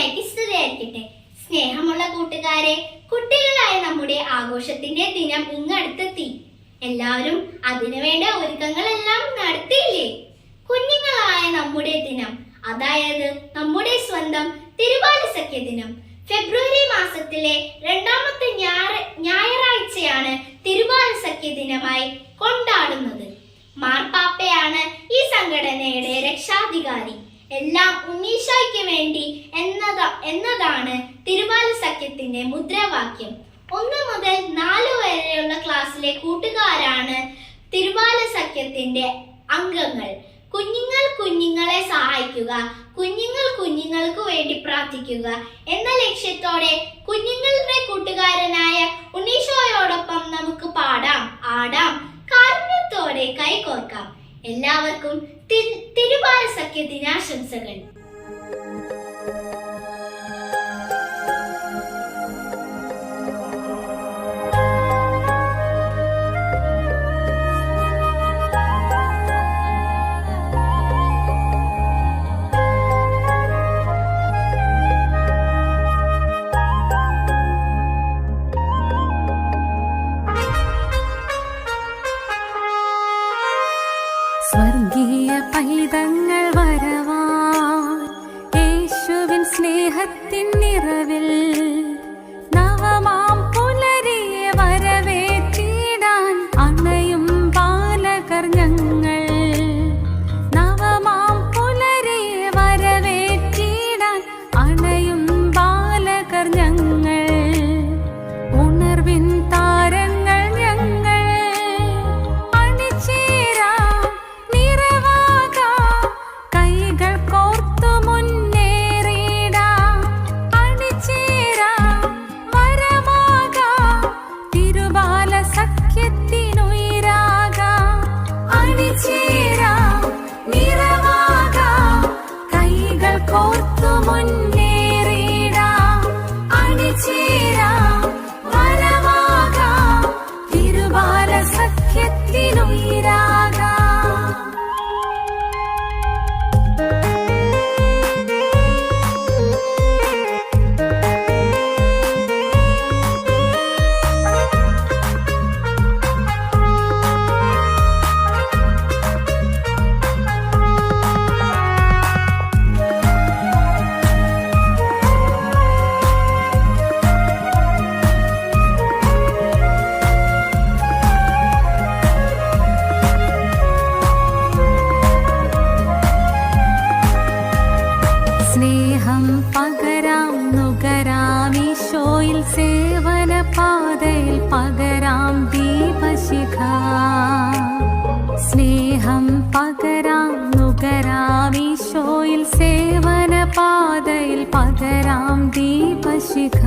സ്തുതിയായിരിക്കട്ടെ. സ്നേഹമുള്ള കൂട്ടുകാരെ കുട്ടികളായ നമ്മുടെ ആഘോഷത്തിന്റെ ദിനം ഇങ്ങടുത്തെത്തി. എല്ലാവരും അതിനുവേണ്ട ഒരുക്കങ്ങളെല്ലാം നടത്തിയില്ലേ? കുഞ്ഞുങ്ങളായ നമ്മുടെ ദിനം അതായത് നമ്മുടെ സ്വന്തം തിരുവാല സഖ്യ ദിനം ഫെബ്രുവരി മാസത്തിലെ രണ്ടാമത്തെ ഞായറാഴ്ചയാണ് തിരുവാല സഖ്യ ദിനമായി കൊണ്ടാടുന്നത്. മാർപ്പാപ്പയാണ് ഈ സംഘടനയുടെ രക്ഷാധികാരി. എല്ലാം ഉണ്ണീശോയ്ക്ക് വേണ്ടി എന്നത എന്നതാണ് തിരുവാല സഖ്യത്തിന്റെ മുദ്രാവാക്യം. ഒന്ന് മുതൽ നാല് വരെയുള്ള ക്ലാസ്സിലെ കൂട്ടുകാരാണ് തിരുവാല സഖ്യത്തിന്റെ അംഗങ്ങൾ. കുഞ്ഞുങ്ങൾ കുഞ്ഞുങ്ങളെ സഹായിക്കുക കുഞ്ഞുങ്ങൾ കുഞ്ഞുങ്ങൾക്ക് വേണ്ടി പ്രാർത്ഥിക്കുക എന്ന ലക്ഷ്യത്തോടെ കുഞ്ഞുങ്ങളുടെ കൂട്ടുകാരനായ ഉണ്ണീശോയോടൊപ്പം നമുക്ക് പാടാം ആടാം കാരുണ്യത്തോടെ കൈകോർക്കാം. എല്ലാവർക്കും തി- തിരുവാല സഖ്യ ദിനാശംസകൾ. പാതയിൽ പകരാം ദീപശിഖ. സ്നേഹം പകരാം നുകരാം ഈശോയിൽ സേവന പാതയിൽ പകരാം ദീപശിഖ.